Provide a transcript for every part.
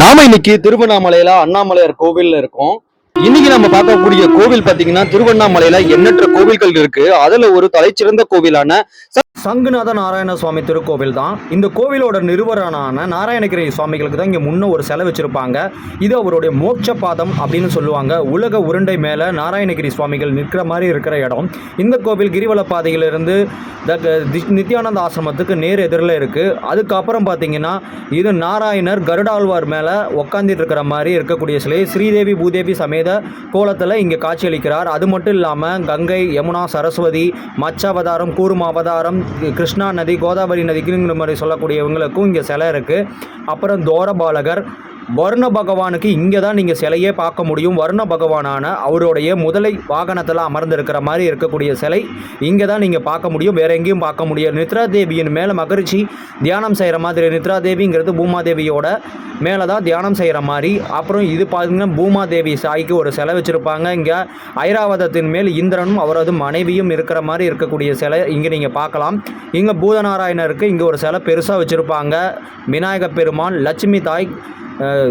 நாம இன்னைக்கு திருவண்ணாமலையில அண்ணாமலையார் கோவில்ல இருக்கோம். இன்னைக்கு நம்ம பார்க்கக்கூடிய கோவில் பாத்தீங்கன்னா திருவண்ணாமலையில எண்ணற்ற கோவில்கள் இருக்கு. அதுல ஒரு தலைச்சிறந்த கோவிலான சங்குநாத நாராயண சுவாமி திருக்கோவில் தான். இந்த கோவிலோட நிறுவனரான நாராயணகிரி சுவாமிகளுக்கு தான் இங்க முன்ன ஒரு செலை வச்சிருப்பாங்க. இது அவருடைய மோட்ச பாதம் அப்படின்னு சொல்லுவாங்க. உலக உருண்டை மேல நாராயணகிரி சுவாமிகள் நிற்கிற மாதிரி இருக்கிற இடம். இந்த கோவில் கிரிவல பாதையிலிருந்து த- நித்யானந்த ஆசிரமத்துக்கு நேர் எதிரில் இருக்கு. அதுக்கப்புறம் பார்த்தீங்கன்னா இது நாராயணர் கருடாழ்வார் மேலே உக்காந்துட்டு இருக்கிற மாதிரி இருக்கக்கூடிய சிலை. ஸ்ரீதேவி பூதேவி சமேத கோலத்தில் இங்கே காட்சியளிக்கிறார். அது மட்டும் இல்லாமல் கங்கை யமுனா சரஸ்வதி மச்ச அவதாரம் கூர்ம அவதாரம் கிருஷ்ணா நதி கோதாவரி நதிக்குங்கிற மாதிரி சொல்லக்கூடியவங்களுக்கும் இங்கே சிலை இருக்குது அப்புறம் தோரபாலகர் வருண பகவானுக்கு இங்கே தான் நீங்கள் சிலையே பார்க்க முடியும். வருண பகவானான அவருடைய முதலை வாகனத்தில் அமர்ந்திருக்கிற மாதிரி இருக்கக்கூடிய சிலை இங்கே தான் நீங்கள் பார்க்க முடியும். வேற எங்கேயும் பார்க்க முடியாது. நித்ரா தேவியின் மேலே மகரிஷி தியானம் செய்கிற மாதிரி நித்ரா தேவிங்கிறது பூமாதேவியோட மேலே தான் தியானம் செய்கிற மாதிரி. அப்புறம் இது பார்த்தீங்கன்னா பூமாதேவி சாய்க்கு ஒரு சிலை வச்சுருப்பாங்க. இங்கே ஐராவதத்தின் மேல் இந்திரனும் அவரது மனைவியும் இருக்கிற மாதிரி இருக்கக்கூடிய சிலை இங்கே நீங்கள் பார்க்கலாம். இங்கே பூதநாராயணருக்கு இங்கே ஒரு சிலை பெருசாக வச்சுருப்பாங்க. விநாயக பெருமான் லட்சுமி தாய்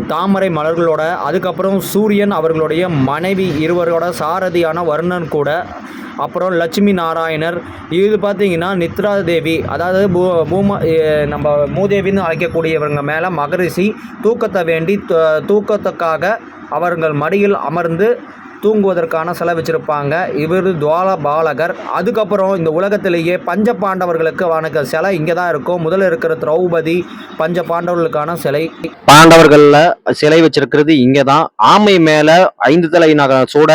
தாமரை மலர்களோட அதுக்கப்புறம் சூரியன் அவர்களுடைய மனைவி இருவரோட சாரதியான வர்ணன் கூட அப்புறம் லட்சுமி நாராயணர் இது பார்த்தீங்கன்னா நித்ரா தேவி அதாவது பூ பூமா நம்ம மூதேவின்னு அழைக்கக்கூடியவங்க மேலே மகரிஷி தூக்கத்தை வேண்டி தூக்கத்துக்காக அவர்கள் மடியில் அமர்ந்து தூங்குவதற்கான செலவிச்சிருப்பாங்க. இவர் துவால பாலகர். அதுக்கப்புறம் இந்த உலகத்திலேயே பஞ்ச பாண்டவர்களுக்கு வணக்க சிலை இங்கே தான் இருக்கும். முதல்ல இருக்கிற திரௌபதி பஞ்ச பாண்டவர்களுக்கான சிலை. பாண்டவர்களில் சிலை வச்சிருக்கிறது இங்கே தான் ஆமை மேலே ஐந்து தலை சூட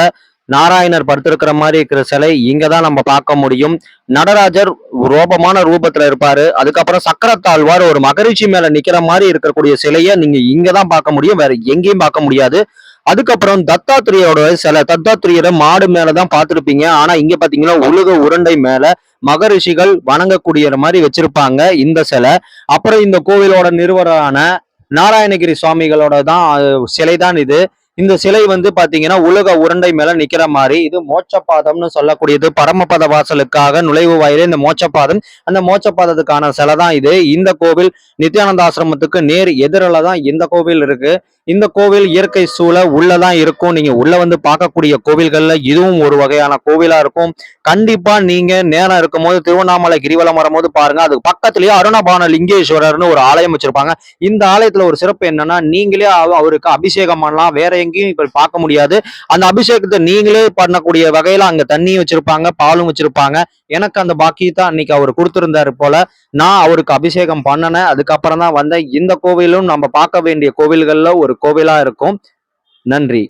நாராயணர் படுத்திருக்கிற மாதிரி இருக்கிற சிலை இங்க தான் நம்ம பார்க்க முடியும். நடராஜர் ரோபமான ரூபத்துல இருப்பாரு. அதுக்கப்புறம் சக்கரத்தாழ்வார் ஒரு மகரிஷி மேல நிக்கிற மாதிரி இருக்கக்கூடிய சிலையை நீங்க இங்க தான் பார்க்க முடியும். வேற எங்கேயும் பார்க்க முடியாது. அதுக்கப்புறம் தத்தாத்திரியரோட சிலை தத்தாத்திரியரை மாடு மேலதான் பார்த்துருப்பீங்க. ஆனா இங்க பாத்தீங்கன்னா உலக உருண்டை மேல மகரிஷிகள் வணங்கக்கூடிய மாதிரி வச்சிருப்பாங்க இந்த சிலை. அப்புறம் இந்த கோவிலோட நிறுவனரான நாராயணகிரி சுவாமிகளோட தான் சிலை தான் இது. இந்த சிலை வந்து பாத்தீங்கன்னா உலக உருண்டை மேல நிக்கிற மாதிரி இது மோட்சபாதம்னு சொல்லக்கூடியது. பரமபத வாசலுக்காக நுழைவு வாயிலே இந்த மோட்சபாதம் அந்த மோட்சபாதத்துக்கான சிலை தான் இது. இந்த கோவில் நித்யானந்த ஆசிரமத்துக்கு நேர் எதிரில தான் இந்த கோவில் இருக்கு. இந்த கோவில் இயற்கை சூழ உள்ளதான் இருக்கும். நீங்க உள்ள வந்து பார்க்கக்கூடிய கோவில்கள்ல இதுவும் ஒரு வகையான கோவிலா இருக்கும். கண்டிப்பா நீங்க நேரம் இருக்கும்போது திருவண்ணாமலை கிரிவலம் வரும்போது பாருங்க. அதுக்கு பக்கத்துலயே அருணபான லிங்கேஸ்வரர்னு ஒரு ஆலயம் வச்சிருப்பாங்க. இந்த ஆலயத்துல ஒரு சிறப்பு என்னன்னா நீங்களே அவருக்கு அபிஷேகம் பண்ணலாம். வேற எங்கேயும் இப்ப பார்க்க முடியாது. அந்த அபிஷேகத்தை நீங்களே பண்ணக்கூடிய வகையில அங்க தண்ணியும் வச்சிருப்பாங்க பாலும் வச்சிருப்பாங்க. எனக்கு அந்த பாக்கியத்தை அன்னைக்கு அவர் கொடுத்திருந்தாரு போல நான் அவருக்கு அபிஷேகம் பண்ணினேன். அதுக்கப்புறம் தான் வந்தேன். இந்த கோவிலும் நம்ம பார்க்க வேண்டிய கோவில்கள்ல ஒரு கோவிலா இருக்கும். நன்றி.